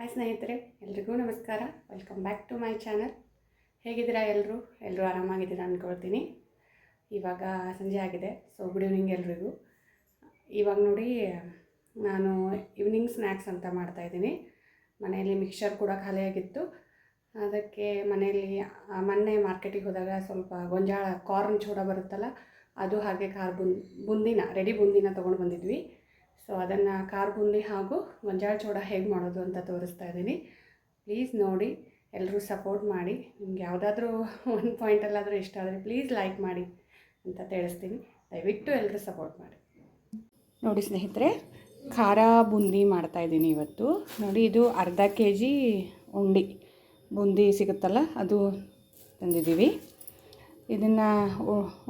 Hi ಸ್ನೇಹಿತರೆ, ಎಲ್ರಿಗೂ ನಮಸ್ಕಾರ. Welcome back to my channel ಹೇಗಿದ್ದೀರಾ ಎಲ್ಲರೂ ಎಲ್ಲರೂ ಆರಾಮಾಗಿದ್ದೀರಾ ಅಂದ್ಕೊಳ್ತೀನಿ ಇವಾಗ ಸಂಜೆ ಆಗಿದೆ ಸೊ ಗುಡ್ ಈವ್ನಿಂಗ್ ಎಲ್ರಿಗೂ. ಇವಾಗ ನೋಡಿ, ನಾನು ಈವ್ನಿಂಗ್ ಸ್ನ್ಯಾಕ್ಸ್ ಅಂತ ಮಾಡ್ತಾಯಿದ್ದೀನಿ ಮನೆಯಲ್ಲಿ ಮಿಕ್ಸರ್ ಕೂಡ ಖಾಲಿಯಾಗಿತ್ತು ಅದಕ್ಕೆ ಮನೆಯಲ್ಲಿ ಮೊನ್ನೆ ಮಾರ್ಕೆಟಿಗೆ ಹೋದಾಗ ಸ್ವಲ್ಪ ಗೊಂಜಾಳ ಕಾರ್ನ್ ಚೂಡ ಬರುತ್ತಲ್ಲ, ಅದು ಹಾಗೆ ಖಾರ ಬುಂದಿನ ರೆಡಿ ಬುಂದಿನ ತೊಗೊಂಡು ಬಂದಿದ್ವಿ. ಸೊ ಅದನ್ನು ಖಾರ ಬುಂದಿ ಹಾಗೂ ಗೊಂಜಾಳ ಚೂಡ ಹೇಗೆ ಮಾಡೋದು ಅಂತ ತೋರಿಸ್ತಾ ಇದ್ದೀನಿ. ಪ್ಲೀಸ್ ನೋಡಿ ಎಲ್ಲರೂ ಸಪೋರ್ಟ್ ಮಾಡಿ. ನಿಮ್ಗೆ ಯಾವುದಾದ್ರೂ ಒಂದು ಪಾಯಿಂಟಲ್ಲಾದರೂ ಇಷ್ಟ ಆದರೆ ಪ್ಲೀಸ್ ಲೈಕ್ ಮಾಡಿ ಅಂತ ತಿಳಿಸ್ತೀನಿ. ದಯವಿಟ್ಟು ಎಲ್ಲರೂ ಸಪೋರ್ಟ್ ಮಾಡಿ. ನೋಡಿ ಸ್ನೇಹಿತರೆ, ಖಾರ ಬುಂದಿ ಮಾಡ್ತಾಯಿದ್ದೀನಿ ಇವತ್ತು. ನೋಡಿ, ಇದು ಅರ್ಧ ಕೆ ಜಿ ಉಂಡಿ ಬುಂದಿ ಸಿಗುತ್ತಲ್ಲ, ಅದು ತಂದಿದ್ದೀವಿ. ಇದನ್ನು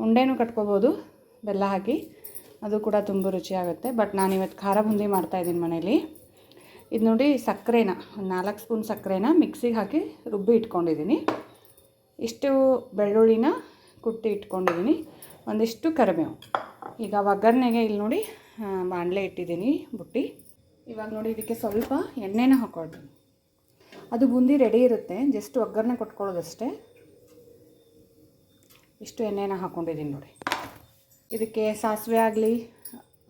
ಉಂಡೆನೂ ಕಟ್ಕೋಬೋದು, ಬೆಲ್ಲ ಹಾಕಿ. ಅದು ಕೂಡ ತುಂಬ ರುಚಿಯಾಗುತ್ತೆ. ಬಟ್ ನಾನು ಇವತ್ತು ಖಾರ ಬುಂದಿ ಮಾಡ್ತಾಯಿದ್ದೀನಿ ಮನೇಲಿ. ಇದು ನೋಡಿ ಸಕ್ಕರೆನ ಒಂದು ನಾಲ್ಕು ಸ್ಪೂನ್ ಸಕ್ಕರೆನ ಮಿಕ್ಸಿಗೆ ಹಾಕಿ ರುಬ್ಬಿ ಇಟ್ಕೊಂಡಿದ್ದೀನಿ. ಇಷ್ಟು ಬೆಳ್ಳುಳ್ಳಿನ ಕುಟ್ಟಿ ಇಟ್ಕೊಂಡಿದ್ದೀನಿ. ಒಂದಿಷ್ಟು ಕರಿಬೇವು. ಈಗ ಒಗ್ಗರಣೆಗೆ ಇಲ್ಲಿ ನೋಡಿ ಬಾಣಲೆ ಇಟ್ಟಿದ್ದೀನಿ ಬುಟ್ಟಿ. ಇವಾಗ ನೋಡಿ ಇದಕ್ಕೆ ಸ್ವಲ್ಪ ಎಣ್ಣೆನ ಹಾಕೊಳ್ತೀನಿ ಅದು ಬುಂದಿ ರೆಡಿ ಇರುತ್ತೆ ಜಸ್ಟ್ ಒಗ್ಗರಣೆ ಕೊಟ್ಕೊಳ್ಳೋದಷ್ಟೇ. ಇಷ್ಟು ಎಣ್ಣೆನ ಹಾಕ್ಕೊಂಡಿದ್ದೀನಿ ನೋಡಿ. ಇದಕ್ಕೆ ಸಾಸಿವೆ ಆಗಲಿ,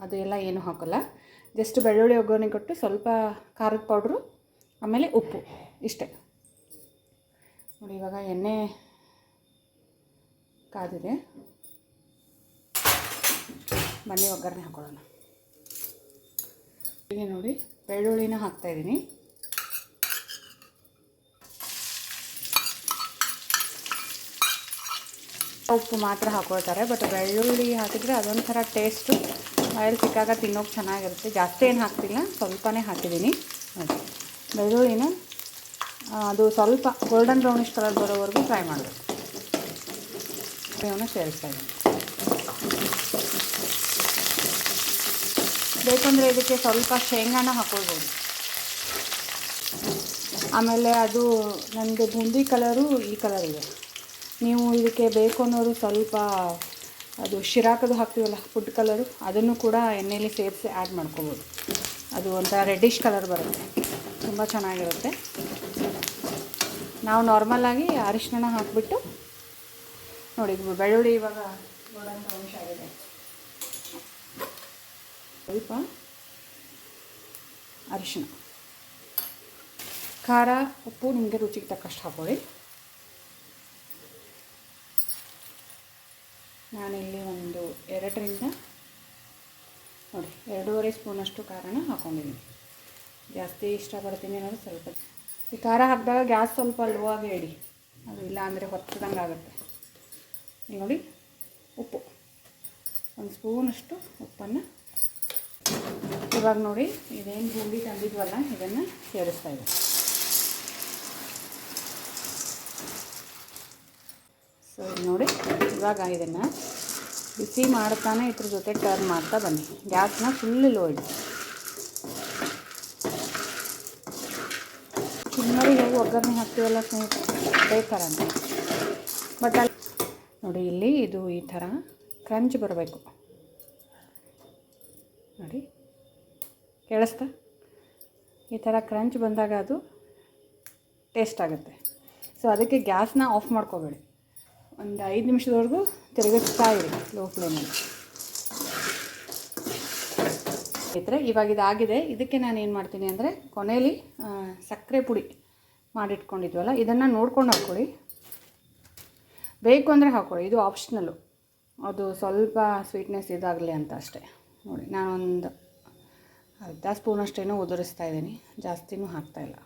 ಅದು ಎಲ್ಲ ಏನೂ ಹಾಕೋಲ್ಲ. ಜಸ್ಟ್ ಬೆಳ್ಳುಳ್ಳಿ ಒಗ್ಗರಣೆ ಕೊಟ್ಟು ಸ್ವಲ್ಪ ಖಾರದ ಪೌಡ್ರು ಆಮೇಲೆ ಉಪ್ಪು, ಇಷ್ಟೇ. ನೋಡಿ, ಇವಾಗ ಎಣ್ಣೆ ಕಾದಿದೆ. ಬನ್ನಿ ಒಗ್ಗರಣೆ ಹಾಕೊಳ್ಳೋಣ. ಇಲ್ಲಿ ನೋಡಿ, ಬೆಳ್ಳುಳ್ಳಿನ ಹಾಕ್ತಾಯಿದ್ದೀನಿ ಉಪ್ಪು ಮಾತ್ರ ಹಾಕೊಳ್ತಾರೆ ಬಟ್ ಬೆಳ್ಳುಳ್ಳಿ ಹಾಕಿದರೆ ಅದೊಂಥರ ಟೇಸ್ಟು ಬಾಯಲ್ಲಿ ಸಿಕ್ಕಾಗ ತಿನ್ನೋಕೆ ಚೆನ್ನಾಗಿರುತ್ತೆ. ಜಾಸ್ತಿ ಏನು ಹಾಕ್ತಿಲ್ಲ, ಸ್ವಲ್ಪನೇ ಹಾಕಿದ್ದೀನಿ. ನೋಡಿ ಬೆಳ್ಳುಳ್ಳಿನ ಅದು ಸ್ವಲ್ಪ ಗೋಲ್ಡನ್ ಬ್ರೌನಿಷ್ ಕಲರ್ ಬರೋವರೆಗೂ ಫ್ರೈ ಮಾಡಬೇಕು. ಸೇರಿಸ್ತಾ ಇದ್ದೀನಿ. ಬೇಕಂದರೆ ಇದಕ್ಕೆ ಸ್ವಲ್ಪ ಶೇಂಗಾನ ಹಾಕೊಳ್ಬೋದು. ಆಮೇಲೆ ಅದು ನನಗೆ ಬೂಂದಿ ಕಲರು ಈ ಕಲರ್ ಇದೆ. ನೀವು ಇದಕ್ಕೆ ಬೇಕು ಅನ್ನೋರು ಸ್ವಲ್ಪ ಅದು ಶಿರಾಕದು ಹಾಕ್ತೀವಲ್ಲ ಫುಡ್ ಕಲರು ಅದನ್ನು ಕೂಡ ಎಣ್ಣೆಯಲ್ಲಿ ಸೇರಿಸಿ ಆ್ಯಡ್ ಮಾಡ್ಕೋಬೋದು. ಅದು ಒಂಥರ ರೆಡ್ಡಿಶ್ ಕಲರ್ ಬರುತ್ತೆ. ತುಂಬ ಚೆನ್ನಾಗಿರುತ್ತೆ. ನಾವು ನಾರ್ಮಲಾಗಿ ಅರಿಶಿನ ಹಾಕಿಬಿಟ್ಟು, ನೋಡಿ ಬೆಳ್ಳುಳ್ಳಿ ಇವಾಗ ನೋಡೋಂಥ ಅಂಶ ಆಗಿದೆ. ಸ್ವಲ್ಪ ಅರಿಶಿನ ಖಾರ, ಉಪ್ಪು, ನಿಮಗೆ ರುಚಿಗೆ ತಕ್ಕಷ್ಟು ಹಾಕೊಳ್ಳಿ. ನಾನಿಲ್ಲಿ ಒಂದು ಎರಡರಿಂದ ನೋಡಿ, ಎರಡೂವರೆ ಸ್ಪೂನಷ್ಟು ಖಾರನ ಹಾಕ್ಕೊಂಡಿದ್ದೀನಿ ಜಾಸ್ತಿ ಇಷ್ಟಪಡ್ತೀನಿ ಅನ್ನೋದು ಸ್ವಲ್ಪ. ಈ ಖಾರ ಹಾಕಿದಾಗ ಗ್ಯಾಸ್ ಸ್ವಲ್ಪ ಲೋ ಆಗಿ ಇಡಿ. ಅದು ಇಲ್ಲ ಅಂದರೆ ಹೊತ್ತದಂಗೆ ಆಗುತ್ತೆ. ನೋಡಿ, ಉಪ್ಪು. ಒಂದು ಸ್ಪೂನಷ್ಟು ಉಪ್ಪನ್ನು ಇವಾಗ ನೋಡಿ, ಇದೇನು ಬೂಂದಿ ತಂದಿದ್ವಲ್ಲ, ಇದನ್ನು ಸೇರಿಸ್ತಾ ಇದ್ದೀನಿ. ಸೊ ನೋಡಿ, ಇವಾಗ ಇದನ್ನು ಬಿಸಿ ಮಾಡ್ತಾನೆ ಇದ್ರ ಜೊತೆ ಟರ್ನ್ ಮಾಡ್ತಾ ಬನ್ನಿ. ಗ್ಯಾಸ್ನ ಫುಲ್ ಲೋ ಇಡಿ ಚಿನ್ನರಿ ಹೇಗೆ ಒಗ್ಗರಣೆ ಹಾಕ್ತೀವಲ್ಲ ಸ್ನೇಹಿತರೆ? ಥರನೇ ಬಟ್ ಅಲ್ಲಿ ನೋಡಿ, ಇಲ್ಲಿ ಇದು ಈ ಥರ ಕ್ರಂಚ್ ಬರಬೇಕು. ನೋಡಿ, ಕೇಳಿಸ್ತಾ? ಈ ಥರ ಕ್ರಂಚ್ ಬಂದಾಗ ಅದು ಟೇಸ್ಟ್ ಆಗುತ್ತೆ. ಸೊ ಅದಕ್ಕೆ ಗ್ಯಾಸ್ನ ಆಫ್ ಮಾಡ್ಕೋಬೇಡಿ. ಒಂದು ಐದು ನಿಮಿಷದವರೆಗೂ ತಿರುಗಿಸ್ತಾ ಇರಿ ಲೋ ಫ್ಲೇಮಲ್ಲಿ ಸ್ನೇಹಿತರೆ ಇವಾಗ ಇದಾಗಿದೆ. ಇದಕ್ಕೆ ನಾನು ಏನು ಮಾಡ್ತೀನಿ ಅಂದರೆ ಕೊನೆಯಲ್ಲಿ ಸಕ್ಕರೆ ಪುಡಿ ಮಾಡಿಟ್ಕೊಂಡಿದ್ವಲ್ಲ, ಇದನ್ನು ನೋಡ್ಕೊಂಡು ಹಾಕ್ಕೊಳ್ಳಿ ಬೇಕು ಅಂದರೆ ಹಾಕ್ಕೊಳ್ಳಿ ಇದು ಆಪ್ಷನಲ್ಲು ಅದು ಸ್ವಲ್ಪ ಸ್ವೀಟ್ನೆಸ್ ಇದಾಗಲಿ ಅಂತ ಅಷ್ಟೇ. ನೋಡಿ, ನಾನೊಂದು ಅರ್ಧ ಸ್ಪೂನಷ್ಟೇನೋ ಉದುರಿಸ್ತಾ ಇದ್ದೀನಿ. ಜಾಸ್ತಿನೂ ಹಾಕ್ತಾಯಿಲ್ಲ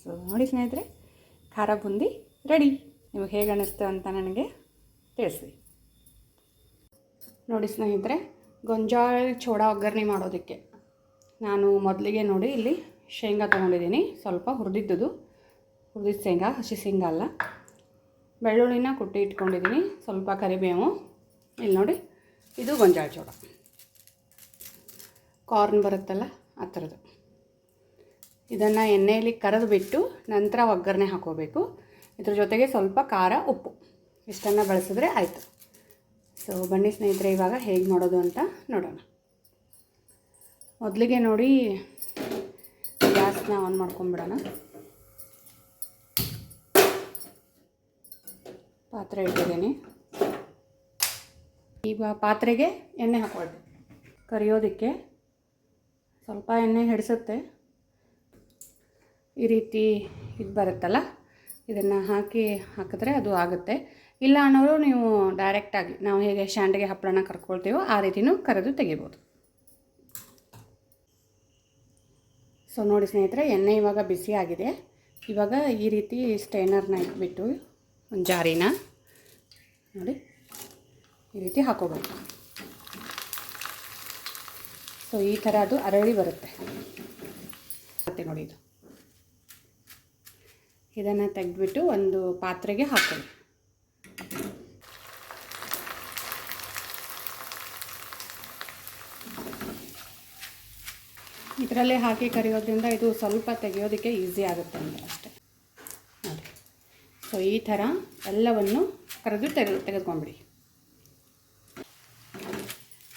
ಸೊ ನೋಡಿ ಸ್ನೇಹಿತರೆ ಖಾರ ಬುಂದಿ ರೆಡಿ. ನಿಮಗೆ ಹೇಗೆ ಅನ್ನಿಸ್ತು ಅಂತ ನನಗೆ ತಿಳಿಸಿ ನೋಡಿ ಸ್ನೇಹಿತರೆ, ಗೊಂಜಾಳ ಚೋಡ ಒಗ್ಗರಣೆ ಮಾಡೋದಕ್ಕೆ. ನಾನು ಮೊದಲಿಗೆ ನೋಡಿ ಇಲ್ಲಿ ಶೇಂಗಾ ತೊಗೊಂಡಿದ್ದೀನಿ. ಸ್ವಲ್ಪ ಹುರಿದಿದ್ದುದು. ಹುರಿದಿದ್ದ ಶೇಂಗಾ, ಹಸಿ ಶೇಂಗಾ ಅಲ್ಲ. ಬೆಳ್ಳುಳ್ಳಿನ ಕುಟ್ಟಿ ಇಟ್ಕೊಂಡಿದ್ದೀನಿ. ಸ್ವಲ್ಪ ಕರಿಬೇವು. ಇಲ್ಲಿ ನೋಡಿ, ಇದು ಗೊಂಜಾಳ ಚೋಡ. ಕಾರ್ನ್ ಬರುತ್ತಲ್ಲ, ಆ ಥರದ್ದು. ಇದನ್ನು ಎಣ್ಣೆಯಲ್ಲಿ ಕರೆದು ಬಿಟ್ಟು ನಂತರ ಒಗ್ಗರಣೆ ಹಾಕೋಬೇಕು. ಇದ್ರ ಜೊತೆಗೆ ಸ್ವಲ್ಪ ಖಾರ ಉಪ್ಪು. ಇಷ್ಟನ್ನು ಬಳಸಿದ್ರೆ ಆಯಿತು. ಸೊ ಬನ್ನಿ ಸ್ನೇಹಿತರೆ, ಇವಾಗ ಹೇಗೆ ಮಾಡೋದು ಅಂತ ನೋಡೋಣ. ಮೊದಲಿಗೆ ನೋಡಿ, ಗ್ಯಾಸ್ನ ಆನ್ ಮಾಡ್ಕೊಂಬಿಡೋಣ ಪಾತ್ರೆ ಇಟ್ಟಿದ್ದೀನಿ. ಈಗ ಪಾತ್ರೆಗೆ ಎಣ್ಣೆ ಹಾಕೊಳ್ತೀನಿ ಕರಿಯೋದಕ್ಕೆ ಸ್ವಲ್ಪ ಎಣ್ಣೆ ಹಿಡಿಸುತ್ತೆ. ಈ ರೀತಿ ಇದು ಬರುತ್ತಲ್ಲ, ಇದನ್ನು ಹಾಕಿ ಹಾಕಿದ್ರೆ ಅದು ಆಗುತ್ತೆ. ಇಲ್ಲ ಅನ್ನೋರು ನೀವು ಡೈರೆಕ್ಟಾಗಿ ನಾವು ಹೇಗೆ ಶ್ಯಾಂಡಿಗೆ ಹಪ್ಪಳನ ಕರ್ಕೊಳ್ತೀವೋ ಆ ರೀತಿಯೂ ಕರೆದು ತೆಗಿಬೋದು. ಸೊ ನೋಡಿ ಸ್ನೇಹಿತರೆ, ಎಣ್ಣೆ ಇವಾಗ ಬಿಸಿ ಆಗಿದೆ. ಇವಾಗ ಈ ರೀತಿ ಸ್ಟೈನರ್ನ ಇಟ್ಬಿಟ್ಟು ಒಂದು ಜಾರಿನ ನೋಡಿ ಈ ರೀತಿ ಹಾಕೋಬೇಕು. ಸೊ ಈ ಥರ ಅದು ಅರಳಿ ಬರುತ್ತೆ. ಮತ್ತೆ ನೋಡಿ ಇದು. ಇದನ್ನು ತೆಗೆದ್ಬಿಟ್ಟು ಒಂದು ಪಾತ್ರೆಗೆ ಹಾಕೊಳ್ಳಿ ಇದರಲ್ಲೇ ಹಾಕಿ ಕರಿಯೋದ್ರಿಂದ ಇದು ಸ್ವಲ್ಪ ತೆಗೆಯೋದಕ್ಕೆ ಈಸಿ ಆಗುತ್ತೆ ಅಂದರೆ ಅಷ್ಟೇ. ನೋಡಿ. ಸೊ ಈ ಥರ ಎಲ್ಲವನ್ನು ಕರೆದು ತೆಗೆ ತೆಗೆದುಕೊಂಡ್ಬಿಡಿ.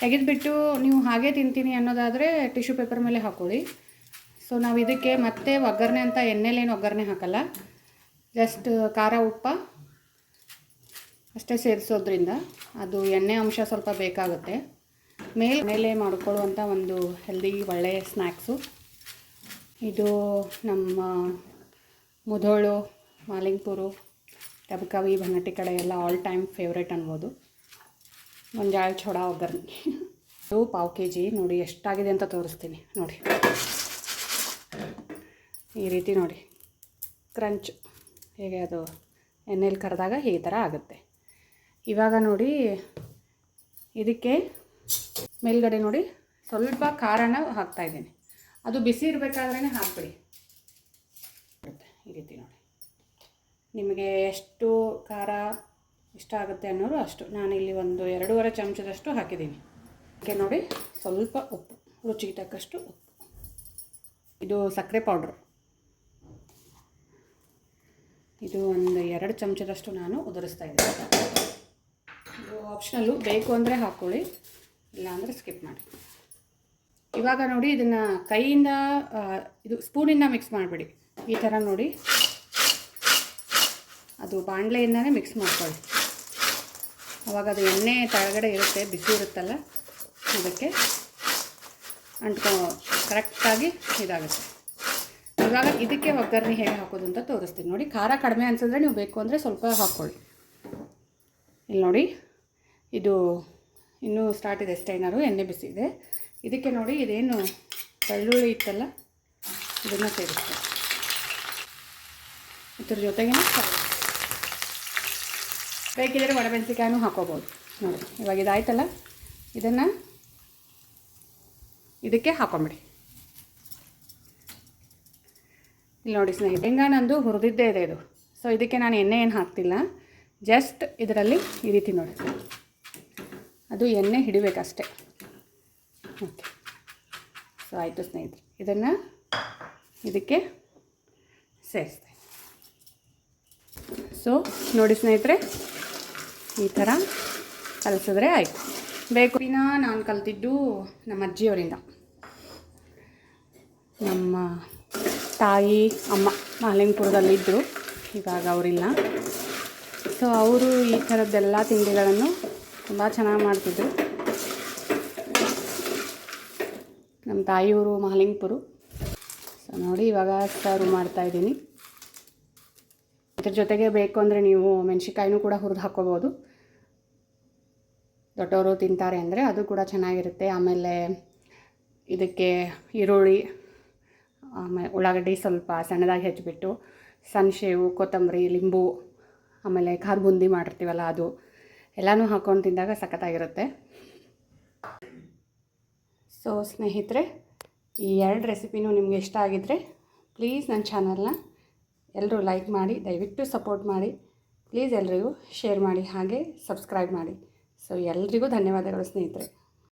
ತೆಗೆದುಬಿಟ್ಟು ನೀವು ಹಾಗೆ ತಿಂತೀನಿ ಅನ್ನೋದಾದರೆ ಟಿಶ್ಯೂ ಪೇಪರ್ ಮೇಲೆ ಹಾಕೊಳ್ಳಿ. ಸೊ ನಾವು ಇದಕ್ಕೆ ಮತ್ತೆ ಒಗ್ಗರಣೆ ಅಂತ ಎಣ್ಣೆಲೇನು ಒಗ್ಗರಣೆ ಹಾಕಲ್ಲ. ಜಸ್ಟ್ ಖಾರ ಉಪ್ಪ ಅಷ್ಟೇ ಸೇರಿಸೋದ್ರಿಂದ ಅದು ಎಣ್ಣೆ ಅಂಶ ಸ್ವಲ್ಪ ಬೇಕಾಗುತ್ತೆ. ಮೇಲೆ ಮೇಲೆ ಮಾಡ್ಕೊಳ್ಳುವಂಥ ಒಂದು ಹೆಲ್ದಿ ಒಳ್ಳೆಯ ಸ್ನ್ಯಾಕ್ಸು ಇದು ನಮ್ಮ ಮುಧೋಳು, ಮಾಲಿಂಗ್ಪುರು ಟಬಕವಿ ಬನ್ನಟ್ಟಿ ಕಡೆ ಎಲ್ಲ ಆಲ್ ಟೈಮ್ ಫೇವ್ರೇಟ್ ಅನ್ಬೋದು. ಒಂದು ಛೋಡ ಒಗ್ಗರಣೆ. ಇದು ಪಾವು ಕೆ ಜಿ ನೋಡಿ ಎಷ್ಟಾಗಿದೆ ಅಂತ ತೋರಿಸ್ತೀನಿ, ನೋಡಿ. ಈ ರೀತಿ ನೋಡಿ. ಕ್ರಂಚ್ ಹೇಗೆ ಅದು ಎಣ್ಣೆಲಿ ಕರೆದಾಗ ಈ ಥರ ಆಗುತ್ತೆ. ಇವಾಗ ನೋಡಿ ಇದಕ್ಕೆ ಮೇಲ್ಗಡೆ ನೋಡಿ ಸ್ವಲ್ಪ ಖಾರನ ಹಾಕ್ತಾಯಿದ್ದೀನಿ ಅದು ಬಿಸಿ ಇರಬೇಕಾದ್ರೇ ಹಾಕ್ಬಿಡಿ. ಈ ರೀತಿ ನೋಡಿ. ನಿಮಗೆ ಎಷ್ಟು ಖಾರ ಇಷ್ಟ ಆಗುತ್ತೆ ಅನ್ನೋರು ಅಷ್ಟು. ನಾನು ಇಲ್ಲಿ ಒಂದು ಎರಡೂವರೆ ಚಮಚದಷ್ಟು ಹಾಕಿದ್ದೀನಿ. ಅದಕ್ಕೆ ನೋಡಿ ಸ್ವಲ್ಪ ಉಪ್ಪು, ರುಚಿಗೆ ತಕ್ಕಷ್ಟು ಉಪ್ಪು. ಇದು ಸಕ್ಕರೆ ಪೌಡ್ರು. ಇದು ಒಂದು ಎರಡು ಚಮಚದಷ್ಟು ನಾನು ಉದುರಿಸ್ತಾ ಇದ್ದೀನಿ. ಇದು ಆಪ್ಷನಲ್ಲು ಬೇಕು ಅಂದರೆ ಹಾಕ್ಕೊಳ್ಳಿ ಇಲ್ಲಾಂದರೆ ಸ್ಕಿಪ್ ಮಾಡಿ. ಇವಾಗ ನೋಡಿ ಇದನ್ನು ಕೈಯಿಂದ ಇದು ಸ್ಪೂನಿಂದ ಮಿಕ್ಸ್ ಮಾಡಿಬಿಡಿ. ಈ ಥರ ನೋಡಿ. ಅದು ಬಾಣಲೆಯಿಂದನೇ ಮಿಕ್ಸ್ ಮಾಡ್ಕೊಳ್ಳಿ. ಅವಾಗ ಅದು ಎಣ್ಣೆ ತಳಗಡೆ ಇರುತ್ತೆ, ಬಿಸಿ ಇರುತ್ತಲ್ಲ, ಅದಕ್ಕೆ ಅಂಟ್ಕೊ ಕರೆಕ್ಟಾಗಿ ಇದಾಗುತ್ತೆ. ಇವಾಗ ಇದಕ್ಕೆ ಒಗ್ಗರಣೆ ಹೇಗೆ ಹಾಕೋದು ಅಂತ ತೋರಿಸ್ತೀನಿ. ನೋಡಿ, ಖಾರ ಕಡಿಮೆ ಅನ್ಸಿದ್ರೆ ನೀವು ಬೇಕು ಅಂದರೆ ಸ್ವಲ್ಪ ಹಾಕ್ಕೊಳ್ಳಿ ಇಲ್ಲಿ ನೋಡಿ, ಇದು ಇನ್ನೂ ಸ್ಟಾರ್ಟ್ ಇದೆ ಸ್ಟೈನರು ಎಣ್ಣೆ ಬಿಸಿ ಇದೆ ಇದಕ್ಕೆ ನೋಡಿ, ಇದೇನು ಬೆಳ್ಳುಳ್ಳಿ ಇತ್ತಲ್ಲ, ಇದನ್ನು ಸೇರಿಸ್ತಾರೆ ಇದ್ರ ಜೊತೆಗೆ ಬೇಕಿದ್ರೆ ಒಣಮೆಣಸಿಕಾಯನ್ನು ಹಾಕೋಬೋದು. ನೋಡಿ, ಇವಾಗ ಇದಾಯ್ತಲ್ಲ, ಇದನ್ನು ಇದಕ್ಕೆ ಹಾಕೊಂಬಿಡಿ. ಇಲ್ಲಿ ನೋಡಿ ಸ್ನೇಹಿತರೆ ಹೆಂಗ ನಂದು ಹುರಿದಿದ್ದೇ ಇದೆ ಇದು. ಸೊ ಇದಕ್ಕೆ ನಾನು ಎಣ್ಣೆ ಏನು ಹಾಕ್ತಿಲ್ಲ. ಜಸ್ಟ್ ಇದರಲ್ಲಿ ಈ ರೀತಿ ನೋಡಿ. ಅದು ಎಣ್ಣೆ ಹಿಡಿಬೇಕಷ್ಟೆ. ಓಕೆ ಸೊ ಆಯಿತು ಸ್ನೇಹಿತರೆ. ಇದನ್ನು ಇದಕ್ಕೆ ಸೇರಿಸ್ತೆ ಸೊ ನೋಡಿ ಸ್ನೇಹಿತರೆ, ಈ ಥರ ಕಲಿಸಿದ್ರೆ ಆಯಿತು. ಬೇಕು. ದಿನ ನಾನು ಕಲ್ತಿದ್ದು ನಮ್ಮ ಅಜ್ಜಿಯವರಿಂದ. ನಮ್ಮ ತಾಯಿ ಅಮ್ಮ ಮಾಲಿಂಗಪುರದಲ್ಲಿದ್ದರು. ಇವಾಗ ಅವರಿಲ್ಲ. ಸೊ ಅವರು ಈ ಥರದ್ದೆಲ್ಲ ತಿಂಡಿಗಳನ್ನು ತುಂಬ ಚೆನ್ನಾಗಿ ಮಾಡ್ತಿದ್ರು. ನಮ್ಮ ತಾಯಿಯವರು ಮಾಲಿಂಗಪುರು. ಸೊ ನೋಡಿ ಇವಾಗ ಸರ್ವ್ ಮಾಡ್ತಾಯಿದ್ದೀನಿ ಇದ್ರ ಜೊತೆಗೆ ಬೇಕು ಅಂದರೆ ನೀವು ಮೆಣಸಿಕಾಯಿನೂ ಕೂಡ ಹುರಿದು ಹಾಕ್ಕೋಬೋದು ದೊಡ್ಡವರು ತಿಂತಾರೆ ಅಂದರೆ ಅದು ಕೂಡ ಚೆನ್ನಾಗಿರುತ್ತೆ. ಆಮೇಲೆ ಇದಕ್ಕೆ ಈರುಳ್ಳಿ ಆಮೇಲೆ ಉಳ್ಳಾಗಡ್ಡಿ ಸ್ವಲ್ಪ ಸಣ್ಣದಾಗಿ ಹೆಚ್ಚಿಬಿಟ್ಟು ಸಣ್ಣ ಕೊತ್ತಂಬರಿ, ಲಿಂಬು, ಆಮೇಲೆ ಖಾರ ಬುಂದಿ ಮಾಡಿರ್ತೀವಲ್ಲ ಅದು, ಎಲ್ಲನೂ ಹಾಕ್ಕೊಂಡು ತಿಂದಾಗ ಸಖತ್ತಾಗಿರುತ್ತೆ. ಸೊ ಸ್ನೇಹಿತರೆ, ಈ ಎರಡು ರೆಸಿಪಿನೂ ನಿಮಗೆ ಇಷ್ಟ ಆಗಿದ್ದರೆ ಪ್ಲೀಸ್ ನನ್ನ ಚಾನಲ್ನ ಎಲ್ಲರೂ ಲೈಕ್ ಮಾಡಿ, ದಯವಿಟ್ಟು ಸಪೋರ್ಟ್ ಮಾಡಿ, ಪ್ಲೀಸ್ ಎಲ್ರಿಗೂ ಶೇರ್ ಮಾಡಿ, ಹಾಗೆ ಸಬ್ಸ್ಕ್ರೈಬ್ ಮಾಡಿ. ಸೊ ಎಲ್ರಿಗೂ ಧನ್ಯವಾದಗಳು ಸ್ನೇಹಿತರೆ.